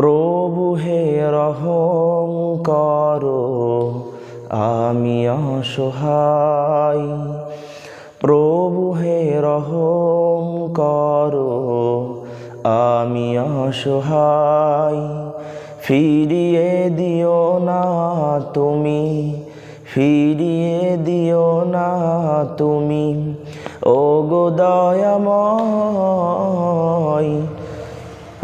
প্রভু হে রহম করো, আমি অসহায়। প্রভু হে রহম করো, আমি অসহায়। ফিরিয়ে দিও না তুমি, ফিরিয়ে দিও না তুমি। ও গো দয়াময়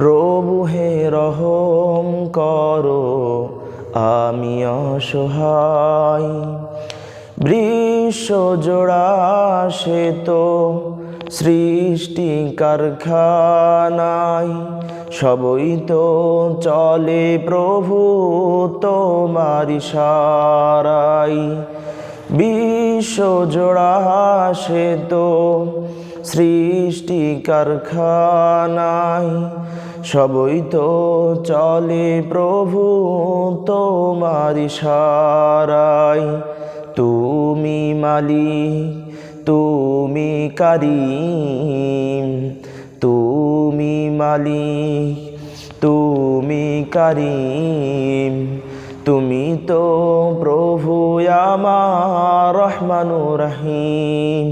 প্রভু হে রহম করো, আমি অসহায়। বৃষ জোড়া সে তো সৃষ্টি কারখানায়, সবই তো চলে প্রভু তোমার সারাই বিশ্ব জোড়া সে তো সৃষ্টি কারখানায় সবই তো চলে প্রভু তোমার সারাই। তুমি মালি তুমি কারিম, তুমি মালিক, তুমি কারিম। তুমি তো প্রভু আমার রহমানু রহিম।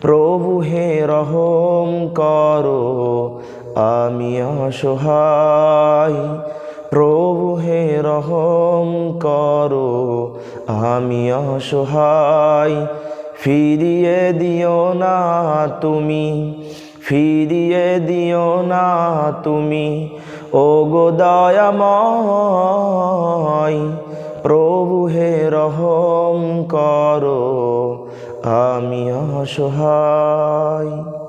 প্রভু হে রহম করো, আমি অসহায়। প্রভু হে রহম করো, আমি অসহায়। ফিরিয়ে দিও না তুমি, ফিরিয়ে দিও না তুমি ও গো প্রভু হে রহম করো আমি অসহায়।